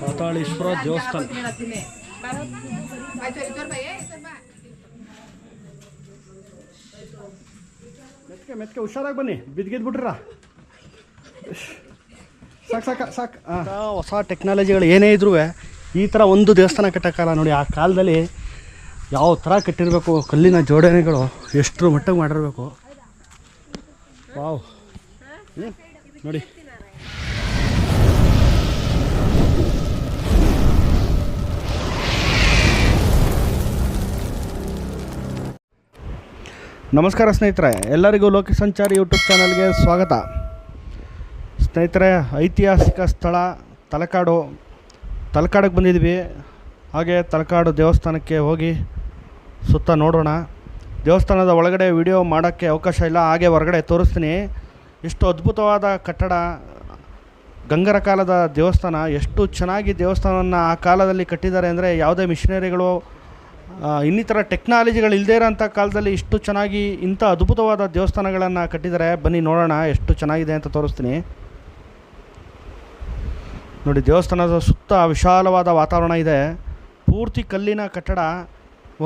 ಪಾತಾಳೇಶ್ವರ ದೇವಸ್ಥಾನ. ಮೆತ್ಕೆ ಮೆತ್ಕೆ, ಹುಷಾರಾಗಿ ಬನ್ನಿ. ಬಿದ್ಗಿದ್ಬಿಟ್ರ ಸಾಕು ಸಾಕು ಸಾಕು. ಹೊಸ ಟೆಕ್ನಾಲಜಿಗಳು ಏನೇ ಇದ್ರೂ ಈ ಥರ ಒಂದು ದೇವಸ್ಥಾನ ಕಟ್ಟೋಕ್ಕಲ್ಲ ನೋಡಿ. ಆ ಕಾಲದಲ್ಲಿ ಯಾವ ಥರ ಕಟ್ಟಿರಬೇಕು, ಕಲ್ಲಿನ ಜೋಡಣೆಗಳು, ಎಷ್ಟರ ಮಟ್ಟಿಗೆ ಮಾಡಿರಬೇಕು. ವಾವ್. ನೋಡಿ. ನಮಸ್ಕಾರ ಸ್ನೇಹಿತರೆ, ಎಲ್ಲರಿಗೂ ಲೋಕ ಸಂಚಾರಿ ಯೂಟ್ಯೂಬ್ ಚಾನಲ್ಗೆ ಸ್ವಾಗತ. ಸ್ನೇಹಿತರೆ, ಐತಿಹಾಸಿಕ ಸ್ಥಳ ತಲಕಾಡು. ತಲಕಾಡಿಗೆ ಬಂದಿದ್ವಿ. ಹಾಗೆ ತಲಕಾಡು ದೇವಸ್ಥಾನಕ್ಕೆ ಹೋಗಿ ಸುತ್ತ ನೋಡೋಣ. ದೇವಸ್ಥಾನದ ಒಳಗಡೆ ವಿಡಿಯೋ ಮಾಡೋಕ್ಕೆ ಅವಕಾಶ ಇಲ್ಲ, ಹಾಗೆ ಹೊರಗಡೆ ತೋರಿಸ್ತೀನಿ. ಎಷ್ಟು ಅದ್ಭುತವಾದ ಕಟ್ಟಡ, ಗಂಗರ ಕಾಲದ ದೇವಸ್ಥಾನ, ಎಷ್ಟು ಚೆನ್ನಾಗಿ ದೇವಸ್ಥಾನವನ್ನು ಆ ಕಾಲದಲ್ಲಿ ಕಟ್ಟಿದ್ದಾರೆ ಅಂದರೆ ಯಾವುದೇ ಮಿಷನರಿಗಳು ಇನ್ನಿತರ ಟೆಕ್ನಾಲಜಿಗಳು ಇಲ್ಲದೇ ಇರೋಂಥ ಕಾಲದಲ್ಲಿ ಇಷ್ಟು ಚೆನ್ನಾಗಿ ಇಂಥ ಅದ್ಭುತವಾದ ದೇವಸ್ಥಾನಗಳನ್ನು ಕಟ್ಟಿದ್ದಾರೆ. ಬನ್ನಿ ನೋಡೋಣ ಎಷ್ಟು ಚೆನ್ನಾಗಿದೆ ಅಂತ ತೋರಿಸ್ತೀನಿ. ನೋಡಿ, ದೇವಸ್ಥಾನದ ಸುತ್ತ ವಿಶಾಲವಾದ ವಾತಾವರಣ ಇದೆ. ಪೂರ್ತಿ ಕಲ್ಲಿನ ಕಟ್ಟಡ,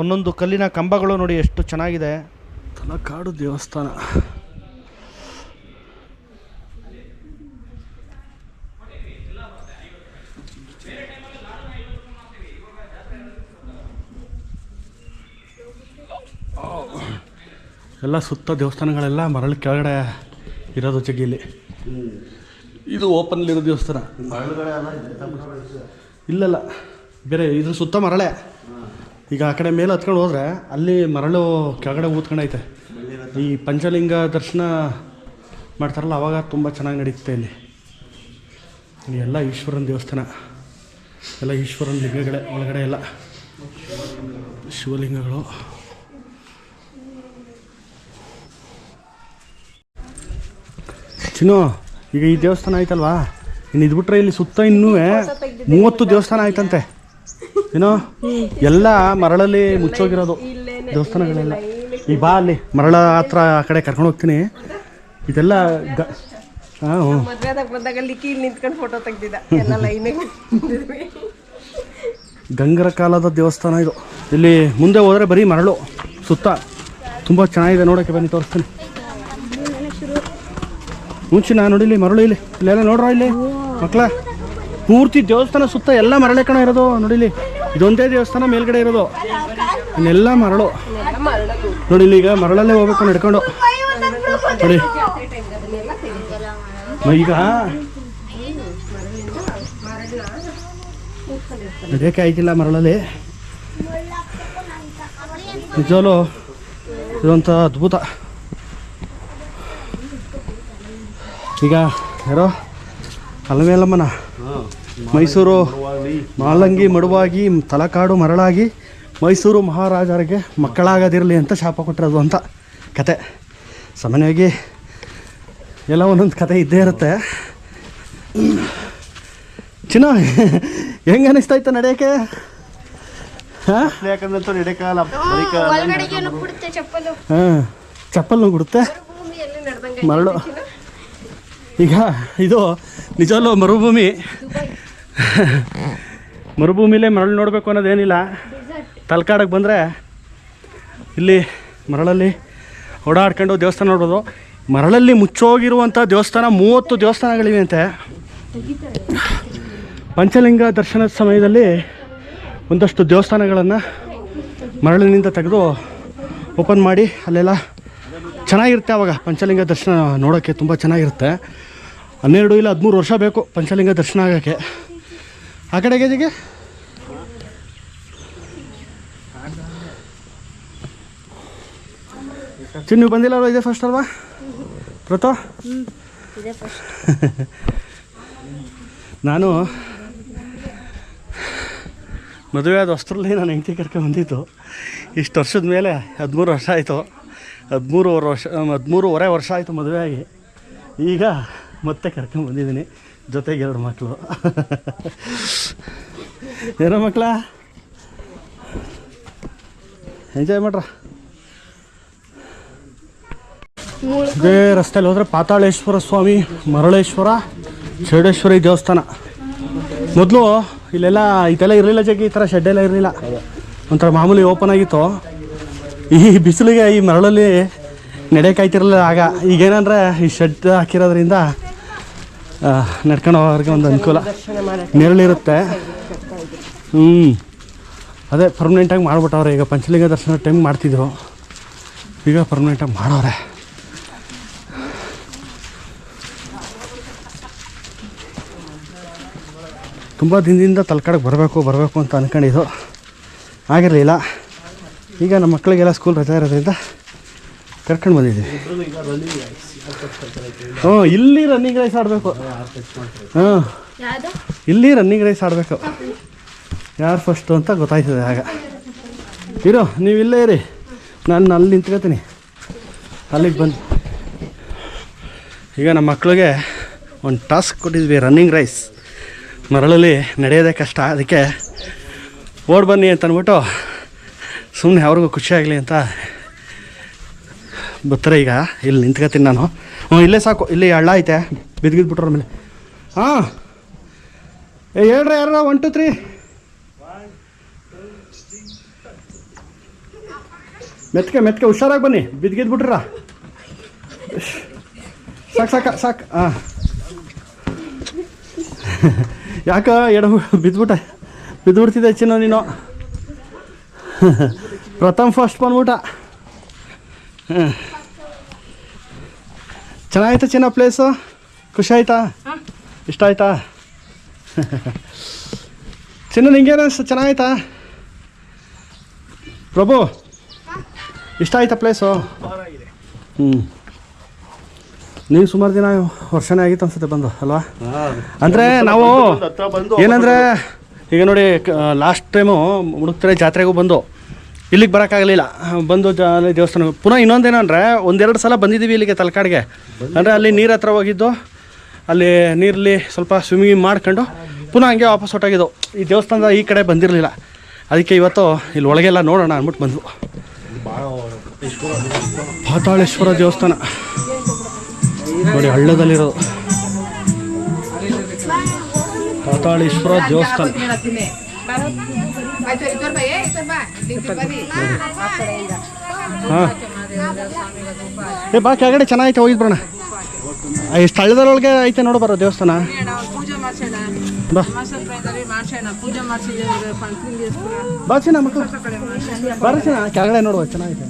ಒಂದೊಂದು ಕಲ್ಲಿನ ಕಂಬಗಳು ನೋಡಿ ಎಷ್ಟು ಚೆನ್ನಾಗಿದೆ. ತಲಕಾಡು ದೇವಸ್ಥಾನ. ಎಲ್ಲ ಸುತ್ತ ದೇವಸ್ಥಾನಗಳೆಲ್ಲ ಮರಳು ಕೆಳಗಡೆ ಇರೋದು ಜಗ್ಗಿಲಿ. ಇದು ಓಪನ್ಲಿರೋ ದೇವಸ್ಥಾನ. ಇಲ್ಲಲ್ಲ, ಬೇರೆ ಇದ್ರ ಸುತ್ತ ಮರಳೆ. ಈಗ ಆ ಕಡೆ ಮೇಲೆ ಹತ್ಕೊಂಡು ಹೋದ್ರೆ ಅಲ್ಲಿ ಮರಳು ಕೆಳಗಡೆ ಊದ್ಕೊಂಡೈತೆ. ಈ ಪಂಚಲಿಂಗ ದರ್ಶನ ಮಾಡ್ತಾರಲ್ಲ, ಅವಾಗ ತುಂಬ ಚೆನ್ನಾಗಿ ನಡೀತದೆ ಇಲ್ಲಿ. ಇಲ್ಲಿ ಎಲ್ಲ ಈಶ್ವರನ ದೇವಸ್ಥಾನ. ಎಲ್ಲ ಈಶ್ವರನ ಲಿಂಗಗಳೇ, ಒಳಗಡೆ ಎಲ್ಲ. ಶಿವಲಿಂಗಗಳು. ಚಿನ್ನು ಈಗ ಈ ದೇವಸ್ಥಾನ ಆಯ್ತಲ್ವಾ? ಇನ್ನು ಇದು ಬಿಟ್ರೆ ಇಲ್ಲಿ ಸುತ್ತ ಇನ್ನೂ ಮೂವತ್ತು ದೇವಸ್ಥಾನ ಆಯ್ತಂತೆ. ಏನೋ ಎಲ್ಲ ಮರಳಲ್ಲಿ ಮುಚ್ಚೋಗಿರೋದು ದೇವಸ್ಥಾನಗಳೆಲ್ಲ. ಈ ಬಾ ಅಲ್ಲಿ ಮರಳ ಹತ್ರ ಆ ಕಡೆ ಕರ್ಕೊಂಡು ಹೋಗ್ತೀನಿ. ಇದೆಲ್ಲ ಗ ಹಾಂ ಗಂಗರ ಕಾಲದ ದೇವಸ್ಥಾನ ಇದು. ಇಲ್ಲಿ ಮುಂದೆ ಹೋದ್ರೆ ಬರೀ ಮರಳು ಸುತ್ತ. ತುಂಬ ಚೆನ್ನಾಗಿದೆ ನೋಡೋಕ್ಕೆ ಬನ್ನಿ ತೋರಿಸ್ತೀನಿ. ಮುಂಚೆ ನಾನು ನೋಡಿಲಿ ಮರಳು ಇಲ್ಲಿ. ಇಲ್ಲೆಲ್ಲ ನೋಡ್ರ ಇಲ್ಲಿ? ಮಕ್ಕಳ ಪೂರ್ತಿ ದೇವಸ್ಥಾನ ಸುತ್ತ ಎಲ್ಲ ಮರಳೆ ಕಣ ಇರೋದು ನೋಡಿಲಿ ಇದೊಂದೇ ದೇವಸ್ಥಾನ, ಮೇಲ್ಗಡೆ ಇರೋದು. ಇನ್ನೆಲ್ಲ ಮರಳು. ನೋಡಿ ಇಲ್ಲಿ ಈಗ ಮರಳಲ್ಲೇ ಹೋಗ್ಬೇಕು ನಡ್ಕೊಂಡು ನೋಡಿ. ಈಗ? ನಡೆಯಕ್ಕೆ ಆಯ್ತಿಲ್ಲ ಮರಳಲ್ಲಿ. ನಿಜವಲ್ಲೂ ಇದೊಂಥ ಅದ್ಭುತ. ಈಗ ಯಾರೋ ಅಲಮೇಲಮ್ಮನ ಮೈಸೂರು ಮಾಲಂಗಿ ಮಡುವಾಗಿ ತಲಕಾಡು ಮರಳಾಗಿ ಮೈಸೂರು ಮಹಾರಾಜರಿಗೆ ಮಕ್ಕಳಾಗದಿರಲಿ ಅಂತ ಶಾಪ ಕೊಟ್ಟಿರೋದು ಅಂತ ಕತೆ. ಸಾಮಾನ್ಯವಾಗಿ ಎಲ್ಲ ಒಂದೊಂದು ಕತೆ ಇದ್ದೇ ಇರುತ್ತೆ. ಚಿನ್ನ ಹೆಂಗೆ ಅನಿಸ್ತಾ ಇತ್ತು ನಡೆಯೋಕ್ಕೆ? ಹಾಂ? ಚಪ್ಪಲು. ಹಾಂ ಚಪ್ಪಲ್ ಬಿಡುತ್ತೆ ಭೂಮಿಯಲ್ಲಿ ನಡೆದಂಗೆ ಮರಳು. ಈಗ ಇದು ನಿಜವಲ್ಲೂ ಮರುಭೂಮಿ. ಮರುಭೂಮಿಲೇ ಮರಳು ನೋಡಬೇಕು ಅನ್ನೋದೇನಿಲ್ಲ. ತಲಕಾಡಕ್ಕೆ ಬಂದರೆ ಇಲ್ಲಿ ಮರಳಲ್ಲಿ ಓಡಾಡ್ಕೊಂಡು ದೇವಸ್ಥಾನ ನೋಡ್ಬೋದು. ಮರಳಲ್ಲಿ ಮುಚ್ಚೋಗಿರುವಂಥ ದೇವಸ್ಥಾನ ಮೂವತ್ತು ದೇವಸ್ಥಾನಗಳಿವೆ ಅಂತೆ ಪಂಚಲಿಂಗ ದರ್ಶನದ ಸಮಯದಲ್ಲಿ ಒಂದಷ್ಟು ದೇವಸ್ಥಾನಗಳನ್ನು ಮರಳಿನಿಂದ ತೆಗೆದು ಓಪನ್ ಮಾಡಿ ಅಲ್ಲೆಲ್ಲ ಚೆನ್ನಾಗಿರುತ್ತೆ ಆವಾಗ ಪಂಚಲಿಂಗ ದರ್ಶನ ನೋಡೋಕ್ಕೆ ತುಂಬ ಚೆನ್ನಾಗಿರುತ್ತೆ. ಹನ್ನೆರಡು ಇಲ್ಲ ಹದಿಮೂರು ವರ್ಷ ಬೇಕು ಪಂಚಲಿಂಗ ದರ್ಶನ ಆಗೋಕ್ಕೆ. ಆ ಕಡೆ ಜಿಗೆ? ಚಿನ್ನು ಬಂದಿಲ್ಲ ಅಲ್ವಾ? ಇದೇ ಫಸ್ಟ್ ಅಲ್ವಾ? ಪ್ರತ ನಾನು ಮದುವೆ ಆದ ವಸ್ತ್ರಲ್ಲಿ ನಾನು ಹೆಂಡತಿ ಕರ್ಕೊಂಡು ಬಂದಿತ್ತು ಇಷ್ಟು ವರ್ಷದ ಮೇಲೆ ಹದಿಮೂರು ವರ್ಷ ಆಯಿತು. ಹದಿಮೂರುವರೆ ವರ್ಷ ಹದಿಮೂರುವರೆ ವರ್ಷ ಆಯಿತು ಮದುವೆ ಆಗಿ. ಈಗ ಮತ್ತೆ ಕರ್ಕೊಂಡು ಬಂದಿದ್ದೀನಿ. ಜೊತೆಗೆ ಎರಡು ಮಕ್ಕಳು ಏನೋ ಮಕ್ಕಳ ಎಂಜಾಯ್ ಮಾಡ್ರ? ಇದೇ ರಸ್ತೆಯಲ್ಲಿ ಹೋದ್ರೆ ಪಾತಾಳೇಶ್ವರ ಸ್ವಾಮಿ, ಮರಳೇಶ್ವರ, ಚೌಡೇಶ್ವರಿ ದೇವಸ್ಥಾನ. ಮೊದಲು ಇಲ್ಲೆಲ್ಲ ಇದೆಲ್ಲ ಇರಲಿಲ್ಲ ಜಗ್ಗಿ ಈ ಥರ ಶೆಡ್ಡೆಲ್ಲ ಇರಲಿಲ್ಲ. ಒಂಥರ ಮಾಮೂಲಿ ಓಪನ್ ಆಗಿತ್ತು. ಈ ಬಿಸಿಲಿಗೆ ಈ ಮರಳಲ್ಲಿ ನಡೆಯೋಕ್ಕಾಯ್ತಿರಲಿಲ್ಲ ಆಗ. ಈಗೇನಂದ್ರೆ ಈ ಶೆಡ್ ಹಾಕಿರೋದ್ರಿಂದ ನಡ್ಕೊಂಡು ಹೋಗೋರಿಗೆ ಒಂದು ಅನುಕೂಲ. ನೆರಳಿರುತ್ತೆ. ಹ್ಞೂ ಅದೇ ಪರ್ಮನೆಂಟಾಗಿ ಮಾಡ್ಬಿಟ್ಟವ್ರೆ. ಈಗ ಪಂಚಲಿಂಗ ದರ್ಶನ ಟೈಮ್ ಮಾಡ್ತಿದ್ರು. ಈಗ ಪರ್ಮನೆಂಟಾಗಿ ಮಾಡೋರೆ. ತುಂಬ ದಿನದಿಂದ ತಲ್ಕಾಡಕ್ಕೆ ಬರಬೇಕು ಬರಬೇಕು ಅಂತ ಅಂದ್ಕೊಂಡಿದ್ದು ಆಗಿರಲಿಲ್ಲ. ಈಗ ನಮ್ಮ ಮಕ್ಕಳಿಗೆಲ್ಲ ಸ್ಕೂಲ್ ರಜೆ ಇರೋದ್ರಿಂದ ಕರ್ಕೊಂಡು ಬಂದಿದ್ದೀವಿ. ಹ್ಞೂ ಇಲ್ಲಿ ರನ್ನಿಂಗ್ ರೈಸ್ ಆಡಬೇಕು. ಹಾಂ ಇಲ್ಲಿ ರನ್ನಿಂಗ್ ರೈಸ್ ಆಡಬೇಕು. ಯಾರು ಫಸ್ಟು ಅಂತ ಗೊತ್ತಾಯ್ತದೆ ಆಗ. ಇರೋ ನೀವು ಇಲ್ಲೇ ಇರಿ. ನಾನು ಅಲ್ಲಿ ನಿಂತ್ಕೋತೀನಿ. ಅಲ್ಲಿಗೆ ಬಂದು. ಈಗ ನಮ್ಮ ಮಕ್ಕಳಿಗೆ ಒಂದು ಟಾಸ್ಕ್ ಕೊಟ್ಟಿದ್ವಿ ರನ್ನಿಂಗ್ ರೈಸ್ ಮರಳಲ್ಲಿ ನಡೆಯೋದೇ ಕಷ್ಟ. ಅದಕ್ಕೆ ಓಡ್ ಬನ್ನಿ ಅಂತ ಅಂದ್ಬಿಟ್ಟು ಸುಮ್ಮನೆ ಅವ್ರಿಗೂ ಖುಷಿಯಾಗಲಿ ಅಂತ ಬರ್ತಾರೆ ಈಗ. ಇಲ್ಲಿ ನಿಂತ್ಕೋತೀನಿ ನಾನು. ಹ್ಞೂ ಇಲ್ಲೇ ಸಾಕು. ಇಲ್ಲಿ ಹಳ್ಳ ಐತೆ. ಬಿದ್ಗಿದ್ಬಿಟ್ರ ಮೇಲೆ. ಹಾಂ. ಏ, ಹೇಳ್ರಿ ಯಾರ? ಒನ್ ಟು ತ್ರೀ ಮೆತ್ಕೆ ಮೆತ್ಕೆ, ಹುಷಾರಾಗಿ ಬನ್ನಿ. ಬಿದ್ಗಿದ್ಬಿಟ್ರ ಸಾಕು, ಸಾಕ, ಸಾಕು. ಹಾಂ. ಯಾಕ ಎಡ ಬಿದ್ಬಿಟ್ಟೆ ಬಿದ್ದುಬಿಡ್ತಿದ್ದೆ ಚಿನ್ನ ನೀನು. ಪ್ರಥಮ್ ಫಸ್ಟ್ ಬಂದ್ಬಿಟ್ಟ. ಹಾಂ ಚೆನ್ನಾಯ್ತಾ ಚಿನ್ನ ಪ್ಲೇಸು ಖುಷಿ ಆಯ್ತಾ? ಇಷ್ಟ ಆಯ್ತಾ? ಚಿನ್ನ ನಿಂಗೇನು ಅನ್ಸ್ತು? ಚೆನ್ನಾಯ್ತಾ ಪ್ರಭು ಇಷ್ಟ ಆಯ್ತಾ ಪ್ಲೇಸು ಹ್ಞೂ ನೀವು ಸುಮಾರು ದಿನ ವರ್ಷನೇ ಆಗಿತ್ತು ಅನ್ಸುತ್ತೆ ಬಂದು ಅಲ್ವಾ? ಅಂದರೆ ನಾವು ಏನಂದರೆ ಈಗ ನೋಡಿ ಲಾಸ್ಟ್ ಟೈಮು ಮುಡುಕ್ತಾರೆ ಜಾತ್ರೆಗೂ ಬಂದು ಇಲ್ಲಿಗೆ ಬರೋಕ್ಕಾಗಲಿಲ್ಲ. ಬಂದು ಜ ಅಲ್ಲಿ ದೇವಸ್ಥಾನ ಪುನಃ ಇನ್ನೊಂದೇನಂದರೆ, ಒಂದೆರಡು ಸಲ ಬಂದಿದ್ದೀವಿ ಇಲ್ಲಿಗೆ ತಲಕಾಡಿಗೆ. ಅಂದರೆ ಅಲ್ಲಿ ನೀರು ಹತ್ರ ಹೋಗಿದ್ದು, ಅಲ್ಲಿ ನೀರಲ್ಲಿ ಸ್ವಲ್ಪ ಸ್ವಿಮ್ಮಿಂಗ್ ಮಾಡ್ಕೊಂಡು ಪುನಃ ಹಂಗೆ ವಾಪಸ್ ಹೊಟ್ಟಾಗಿದ್ದು ಈ ದೇವಸ್ಥಾನದ ಈ ಕಡೆ ಬಂದಿರಲಿಲ್ಲ. ಅದಕ್ಕೆ ಇವತ್ತು ಇಲ್ಲಿ ಒಳಗೆಲ್ಲ ನೋಡೋಣ ಅಂದ್ಬಿಟ್ಟು ಬಂದ್ವು. ಪಾತಾಳೇಶ್ವರ ದೇವಸ್ಥಾನ. ನೋಡಿ, ಹಳ್ಳದಲ್ಲಿರೋದು. ಪಾತಾಳೇಶ್ವರ ದೇವಸ್ಥಾನ. ಹಾಂ. ಏ ಬಾ ಕೆಳಗಡೆ ಚೆನ್ನಾಗೈತೆ ಹೋಗಿದ್ ಬರೋಣ. ಈ ಸ್ಥಳದೊಳಗೆ ಐತೆ ನೋಡು ಬರೋ ದೇವಸ್ಥಾನ. ಬಾ. ಬಾ ಚಿನ್ನ ಮಕ್ಕಳು. ಬರ ಚಿನ್ನ ಕೆಳಗಡೆ ನೋಡುವ ಚೆನ್ನಾಗೈತೆ.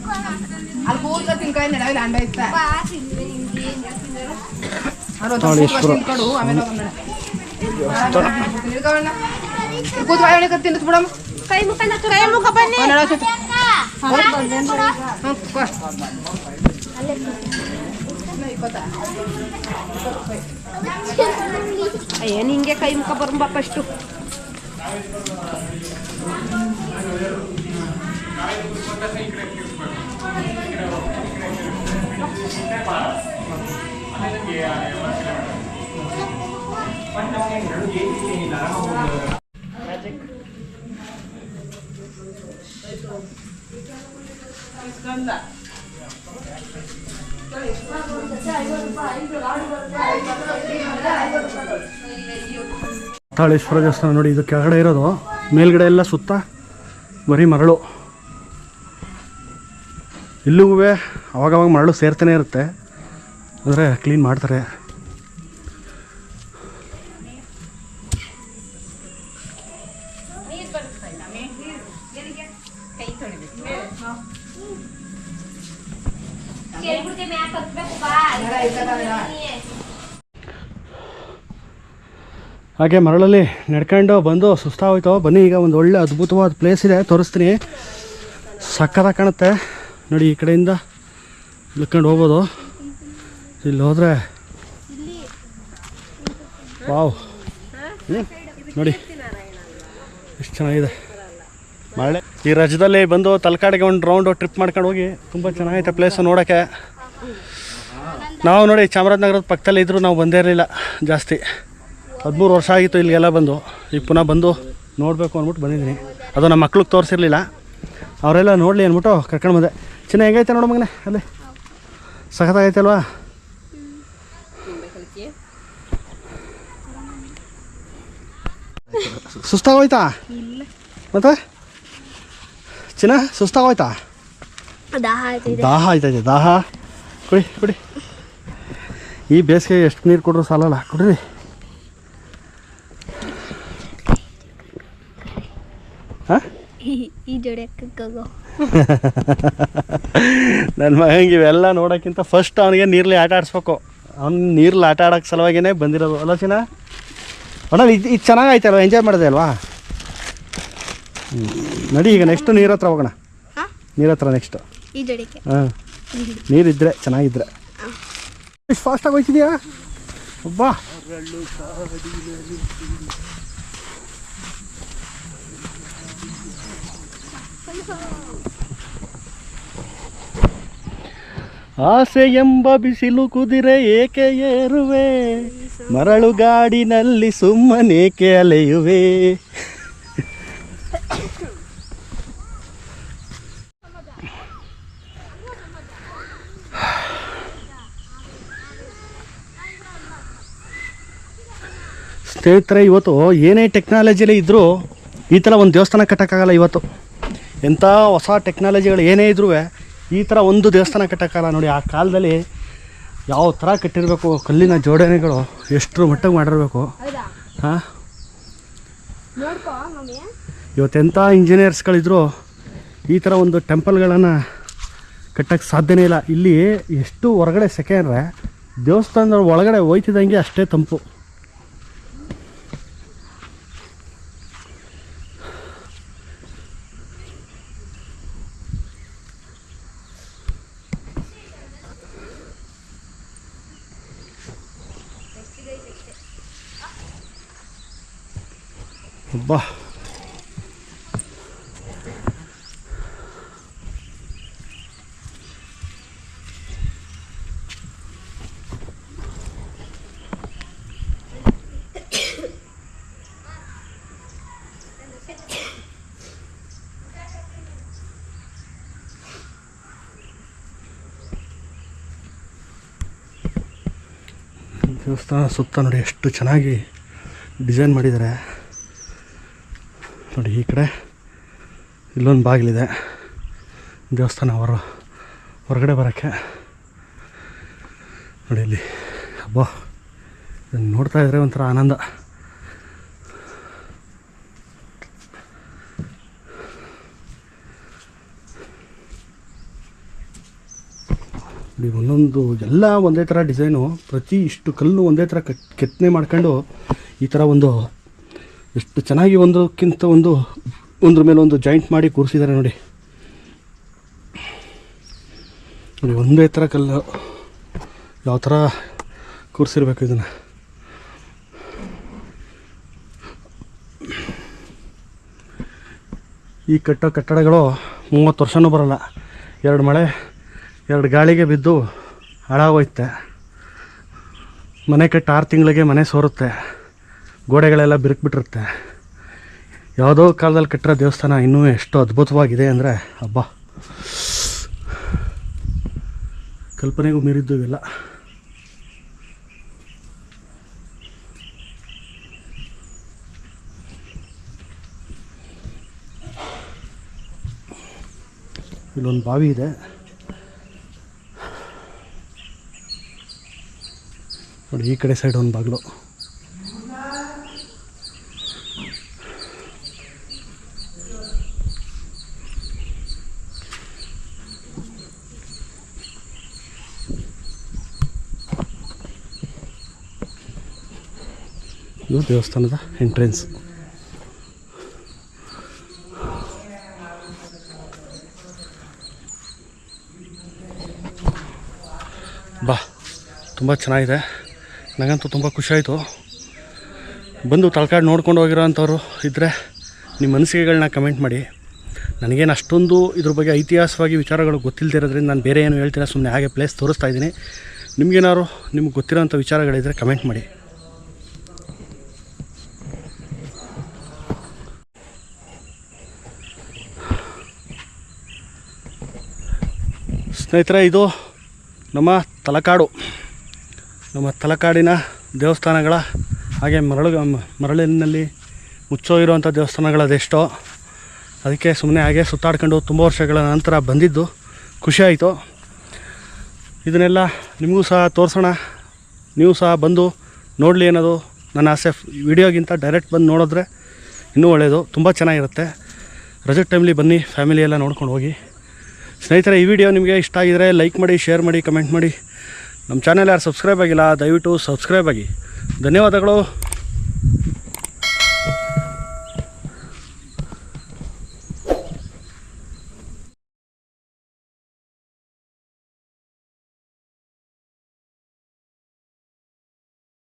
ಅಲ್ಲಿ ಕೂತ್ಕೊ ತಿನ್ಕಾಯಿ ನೆಡವಿಲ್ಲ ಅಂಡ ಇತ್ತ ತಾಳೇಶ್ವರ ಆಮೇಲೆ ಕೂತ್ಕೊಳ್ಳಿ ತಿನ್ನಿಸ್ಬಿಡಮ್ಮ ಕೈ ಮುಖ ಕೈ ಮುಖ ಬನ್ನಿ ಅಯ್ಯ ನಿಂಗೆ ಕೈ ಮುಖ ಬರಂಬ ಫಸ್ಟು ತಾಳೇಶ್ವರ ದೇವಸ್ಥಾನ ನೋಡಿ, ಇದು ಕೆಳಗಡೆ ಇರೋದು. ಮೇಲ್ಗಡೆ ಎಲ್ಲ ಸುತ್ತ ಬರೀ ಮರಳು. ಇಲ್ಲಿಗೂ ಅವಾಗವಾಗ ಮರಳು ಸೇರ್ತಾನೆ ಇರುತ್ತೆ. ಅಂದರೆ ಕ್ಲೀನ್ ಮಾಡ್ತಾರೆ. ಹಾಗೆ ಮರಳಲ್ಲಿ ನಡ್ಕೊಂಡು ಬಂದು ಸುಸ್ತಾಗೋಯ್ತು. ಬನ್ನಿ, ಈಗ ಒಂದು ಒಳ್ಳೆ ಅದ್ಭುತವಾದ ಪ್ಲೇಸ್ ಇದೆ. ತೋರಿಸ್ತೀನಿ. ಸಕ್ಕತ್ತಾಗಿ ಕಾಣುತ್ತೆ. ನೋಡಿ, ಈ ಕಡೆಯಿಂದ ಇಳ್ಕೊಂಡು ಹೋಗ್ಬೋದು. ಇಲ್ಲಿ ಹೋದರೆ ವಾವ್. ನೋಡಿ. ಎಷ್ಟು ಚೆನ್ನಾಗಿದೆ. ಮಳೆ. ಈ ರಜದಲ್ಲಿ ಬಂದು ತಲಕಾಡಿಗೆ ಒಂದು ರೌಂಡು ಟ್ರಿಪ್ ಮಾಡ್ಕೊಂಡು ಹೋಗಿ ತುಂಬ ಚೆನ್ನಾಗೈತೆ ಪ್ಲೇಸು ನೋಡೋಕ್ಕೆ ನಾವು ನೋಡಿ ಚಾಮರಾಜನಗರದ ಪಕ್ಕದಲ್ಲಿ ಇದ್ದರೂ ನಾವು ಬಂದೇ ಇರಲಿಲ್ಲ ಜಾಸ್ತಿ. ಹದಿಮೂರು ವರ್ಷ ಆಗಿತ್ತು ಇಲ್ಲಿಗೆಲ್ಲ ಬಂದು. ಈಗ ಪುನಃ ಬಂದು ನೋಡಬೇಕು ಅಂದ್ಬಿಟ್ಟು ಬಂದಿದ್ದೀನಿ. ಅದು ನಮ್ಮ ಮಕ್ಳಿಗೆ ತೋರಿಸಿರ್ಲಿಲ್ಲ. ಅವರೆಲ್ಲ ನೋಡಲಿ ಅಂದ್ಬಿಟ್ಟು ಕರ್ಕೊಂಡು ಬಂದೆ. ಚಿನ್ನ ಹೆಂಗೈತೆ ನೋಡು ಮಗನೇ ಅಲ್ಲಿ. ಸಖತ್ತಾಗೈತೆ ಅಲ್ವಾ ಸುಸ್ತಾಗೋಯ್ತಾ? ಮತ್ತೆ? ಚಿನ್ನ ಸುಸ್ತಾಗೋಯ್ತಾ? ದಾಹ ಆಯ್ತೈತೆ ದಾಹ ಕುಡಿ ಕುಡಿ. ಈ ಬೇಸಿಗೆ ಎಷ್ಟು ನೀರು ಕೊಡ್ರು ಸಾಲಲ್ಲ. ಕುಡ್ರಿ ಹಾಂ ಈ ಜೋಡಿ ಅಕ್ಕಗೋ ನನ್ನ ಮಗಂಗೆ ಇವೆಲ್ಲ ನೋಡೋಕ್ಕಿಂತ ಫಸ್ಟ್ ಅವನಿಗೆ ನೀರಲ್ಲಿ ಆಟ ಆಡಿಸ್ಬೇಕು. ಅವ್ನು ನೀರಲ್ಲಿ ಆಟ ಆಡೋಕ್ಕೆ ಸಲುವಾಗಿನೇ ಬಂದಿರೋದು. ಅಲ್ಲ ಚಿನ್ನ ಅಣ್ಣ ಇದು ಇದು ಚೆನ್ನಾಗೈತಲ್ವ ಎಂಜಾಯ್ ಮಾಡಿದೆ ಅಲ್ವಾ. ನಡಿ ಈಗ ನೆಕ್ಸ್ಟ್ ನೀರ ಹತ್ರ ಹೋಗೋಣ. ಹಾಂ? ನೀರ ಹತ್ರ ನೆಕ್ಸ್ಟ್ ಹಾಂ. ನೀರಿದ್ರೆ ಚೆನ್ನಾಗಿದ್ರೆ. ಇಷ್ಟು ಫಾಸ್ಟಾಗಿ ಹೋಯ್ತಿದ್ಯಾ? ಬಾ ಆಸೆ ಎಂಬ ಬಿಸಿಲು ಕುದಿರೆ ಏಕೆ ಏರುವೆ? ಮರಳು ಗಾಡಿನಲ್ಲಿ ಸುಮ್ಮನೇಕೆ ಅಲೆಯುವೆ? ಸ್ನೇಹಿತರೆ, ಇವತ್ತು ಏನೇ ಟೆಕ್ನಾಲಜಿಲೇ ಇದ್ದರೂ ಈ ಥರ ಒಂದು ದೇವಸ್ಥಾನ ಕಟ್ಟೋಕ್ಕಾಗಲ್ಲ ಇವತ್ತು. ಎಂಥ ಹೊಸ ಟೆಕ್ನಾಲಜಿಗಳು ಏನೇ ಇದ್ರೂ ಈ ಥರ ಒಂದು ದೇವಸ್ಥಾನ ಕಟ್ಟೋಕ್ಕಲ್ಲ ನೋಡಿ. ಆ ಕಾಲದಲ್ಲಿ ಯಾವ ಥರ ಕಟ್ಟಿರಬೇಕು ಕಲ್ಲಿನ ಜೋಡಣೆಗಳು ಎಷ್ಟರ ಮಟ್ಟಿಗೆ ಮಾಡಿರಬೇಕು. ಹಾಂ? ಇವತ್ತೆಂಥ ಇಂಜಿನಿಯರ್ಸ್ಗಳಿದ್ರು ಈ ಥರ ಒಂದು ಟೆಂಪಲ್ಗಳನ್ನು ಕಟ್ಟೋಕ್ಕೆ ಸಾಧ್ಯನೇ ಇಲ್ಲ. ಇಲ್ಲಿ ಎಷ್ಟು ಹೊರಗಡೆ ಸೆಕೆ ಅಂದರೆ ದೇವಸ್ಥಾನದ ಒಳಗಡೆ ಹೋಯ್ತಿದ್ದಂಗೆ ಅಷ್ಟೇ ತಂಪು. ಅಬ್ಬಾ ದೇವಸ್ಥಾನ ಸುತ್ತ ನೋಡಿ ಎಷ್ಟು ಚೆನ್ನಾಗಿ ಡಿಸೈನ್ ಮಾಡಿದ್ದಾರೆ. ನೋಡಿ ಈ ಕಡೆ. ಇಲ್ಲೊಂದು ಬಾಗಿಲಿದೆ. ದೇವಸ್ಥಾನ ಹೊರ, ಹೊರಗಡೆ ಬರೋಕ್ಕೆ. ನೋಡಿ ಇಲ್ಲಿ. ಹಬ್ಬ ಇದನ್ನು ನೋಡ್ತಾ ಇದ್ರೆ ಒಂಥರ ಆನಂದ. ಒಂದೊಂದು, ಎಲ್ಲ ಒಂದೇ ಥರ ಡಿಸೈನು. ಪ್ರತಿ ಇಷ್ಟು ಕಲ್ಲು ಒಂದೇ ಥರ ಕೆತ್ತನೆ ಮಾಡ್ಕೊಂಡು ಈ ಥರ ಒಂದು ಎಷ್ಟು ಚೆನ್ನಾಗಿ ಒಂದಕ್ಕಿಂತ ಒಂದು, ಒಂದ್ರ ಮೇಲೆ ಒಂದು ಜಾಯಿಂಟ್ ಮಾಡಿ ಕೂರಿಸಿದ್ದಾರೆ ನೋಡಿ. ನೋಡಿ, ಒಂದೇ ಥರ ಕಲ್ಲು, ಯಾವ ಥರ ಕೂರಿಸಿರ್ಬೇಕು ಇದನ್ನು. ಈ ಕಟ್ಟೋ ಕಟ್ಟಡಗಳು ಮೂವತ್ತು ವರ್ಷನೂ ಬರೋಲ್ಲ. ಎರಡು ಮಳೆ, ಎರಡು ಗಾಳಿಗೆ ಬಿದ್ದು ಹಾಳಾಗೋಯ್ತೆ. ಮನೆ ಕಟ್ಟಿ ಆರು ತಿಂಗಳಿಗೆ ಮನೆ ಸೋರುತ್ತೆ. ಗೋಡೆಗಳೆಲ್ಲ ಬಿರುಕ್ಬಿಟ್ಟಿರುತ್ತೆ. ಯಾವುದೋ ಕಾಲದಲ್ಲಿ ಕಟ್ಟಿರೋ ದೇವಸ್ಥಾನ ಇನ್ನೂ ಎಷ್ಟು ಅದ್ಭುತವಾಗಿದೆ ಅಂದರೆ ಹಬ್ಬ ಕಲ್ಪನೆಗೂ ಮೀರಿದ್ದು ಇವೆಲ್ಲ. ಇಲ್ಲೊಂದು ಬಾವಿ ಇದೆ. ನೋಡಿ, ಈ ಕಡೆ ಸೈಡ್ ಒಂದು ಬಾಗಿಲು. ಇದು ದೇವಸ್ಥಾನದ ಎಂಟ್ರೆನ್ಸ್ ಬಾ, ತುಂಬ ಚೆನ್ನಾಗಿದೆ. ನನಗಂತೂ ತುಂಬ ಖುಷಿಯಾಯಿತು. ಬಂದು ತಳ್ಕಾಡು ನೋಡ್ಕೊಂಡು ಹೋಗಿರೋ ಅಂಥವ್ರು ಇದ್ದರೆ ನಿಮ್ಮ ಅನಿಸಿಕೆಗಳನ್ನ ಕಮೆಂಟ್ ಮಾಡಿ. ನನಗೇನು ಅಷ್ಟೊಂದು ಇದ್ರ ಬಗ್ಗೆ ಐತಿಹಾಸಿಕವಾಗಿ ವಿಚಾರಗಳು ಗೊತ್ತಿಲ್ಲದಿರೋದ್ರಿಂದ ನಾನು ಬೇರೆ ಏನು ಹೇಳ್ತೀರಾ ಸುಮ್ಮನೆ ಹಾಗೆ ಪ್ಲೇಸ್ ತೋರಿಸ್ತಾ ಇದ್ದೀನಿ. ನಿಮಗೇನಾದ್ರು ನಿಮ್ಗೆ ಗೊತ್ತಿರೋಂಥ ವಿಚಾರಗಳಿದ್ದರೆ ಕಮೆಂಟ್ ಮಾಡಿ. ಸ್ನೇಹಿತರೆ, ಇದು ನಮ್ಮ ತಲಕಾಡು. ನಮ್ಮ ತಲಕಾಡಿನ ದೇವಸ್ಥಾನಗಳ ಹಾಗೆ ಮರಳು, ಮರಳಿನಲ್ಲಿ ಮುಚ್ಚೋ ಇರುವಂಥ ದೇವಸ್ಥಾನಗಳು ಅದೆಷ್ಟೋ ಅದಕ್ಕೆ ಸುಮ್ಮನೆ ಹಾಗೆ ಸುತ್ತಾಡ್ಕೊಂಡು ತುಂಬ ವರ್ಷಗಳ ನಂತರ ಬಂದಿದ್ದು ಖುಷಿ ಆಯಿತು. ಇದನ್ನೆಲ್ಲ ನಿಮಗೂ ಸಹ ತೋರಿಸೋಣ. ನೀವು ಸಹ ಬಂದು ನೋಡಲಿ ಅನ್ನೋದು ನನ್ನ ಆಸೆ. ವಿಡಿಯೋಗಿಂತ ಡೈರೆಕ್ಟ್ ಬಂದು ನೋಡಿದ್ರೆ ಇನ್ನೂ ಒಳ್ಳೆಯದು. ತುಂಬ ಚೆನ್ನಾಗಿರುತ್ತೆ. ರಜೆ ಟೈಮ್ಲಿ ಬನ್ನಿ ಫ್ಯಾಮಿಲಿ ಎಲ್ಲ ನೋಡ್ಕೊಂಡು ಹೋಗಿ. ಸ್ನೇಹಿತರೆ, ಈ ವಿಡಿಯೋ ನಿಮಗೆ ಇಷ್ಟ ಆಗಿದರೆ ಲೈಕ್ ಮಾಡಿ, ಶೇರ್ ಮಾಡಿ, ಕಮೆಂಟ್ ಮಾಡಿ. ನಮ್ಮ ಚಾನೆಲ್ ಯಾರು ಸಬ್ಸ್ಕ್ರೈಬ್ ಆಗಿಲ್ಲ, ದಯವಿಟ್ಟು ಸಬ್ಸ್ಕ್ರೈಬ್ ಆಗಿ. ಧನ್ಯವಾದಗಳು.